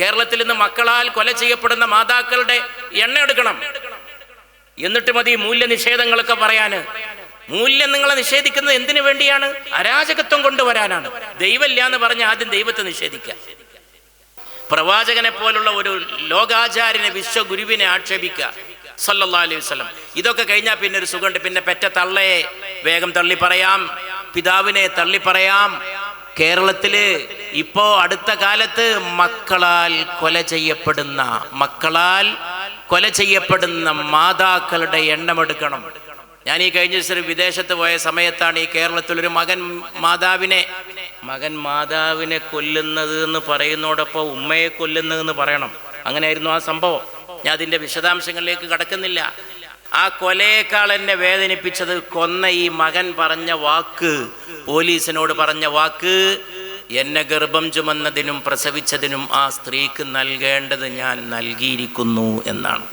കേരളത്തിൽ നിന്ന് മക്കളാൽ കൊല ചെയ്യപ്പെടുന്ന മാതാക്കളുടെ എണ്ണ എടുക്കണം. എന്നിട്ട് മതി മൂല്യനിഷേധങ്ങളൊക്കെ പറയാന്. മൂല്യം നിങ്ങളെ നിഷേധിക്കുന്നത് എന്തിനു വേണ്ടിയാണ്? അരാജകത്വം കൊണ്ടുവരാനാണ്. ദൈവമില്ല എന്ന് പറഞ്ഞ് ആദ്യം ദൈവത്തെ നിഷേധിക്കാം പ്രവാചകനെ പോലുള്ള ഒരു ലോകാചാര്യനെ വിശ്വഗുരുവിനെ ആക്ഷേപിക്കുക. സല്ലാ അലൈഹി വസല്ലം. ഇതൊക്കെ കഴിഞ്ഞാൽ പിന്നെ ഒരു സുഖമുണ്ട്. പിന്നെ പെറ്റ തള്ളയെ വേഗം തള്ളി പറയാം പിതാവിനെ തള്ളി പറയാം കേരളത്തിൽ ഇപ്പോ അടുത്ത കാലത്ത് മക്കളാൽ കൊല ചെയ്യപ്പെടുന്ന മക്കളാൽ കൊല ചെയ്യപ്പെടുന്ന മാതാക്കളുടെ എണ്ണം എടുക്കണം ഞാൻ ഈ കഴിഞ്ഞ ദിവസം വിദേശത്ത് പോയ സമയത്താണ് ഈ കേരളത്തിൽ ഒരു മകൻ മാതാവിനെ മകൻ മാതാവിനെ കൊല്ലുന്നത് എന്ന് പറയുന്നതോടൊപ്പം ഉമ്മയെ കൊല്ലുന്നതെന്ന് പറയണം. അങ്ങനെയായിരുന്നു ആ സംഭവം. ഞാൻ അതിന്റെ വിശദാംശങ്ങളിലേക്ക് കടക്കുന്നില്ല. ആ കൊലയേക്കാൾ എന്നെ വേദനിപ്പിച്ചത് കൊന്ന ഈ മകൻ പറഞ്ഞ വാക്ക് പോലീസിനോട് പറഞ്ഞ വാക്ക് എന്നെ ഗർഭം ചുമന്നതിനും പ്രസവിച്ചതിനും ആ സ്ത്രീക്ക് നൽകേണ്ടത് ഞാൻ നൽകിയിരിക്കുന്നു എന്നാണ്.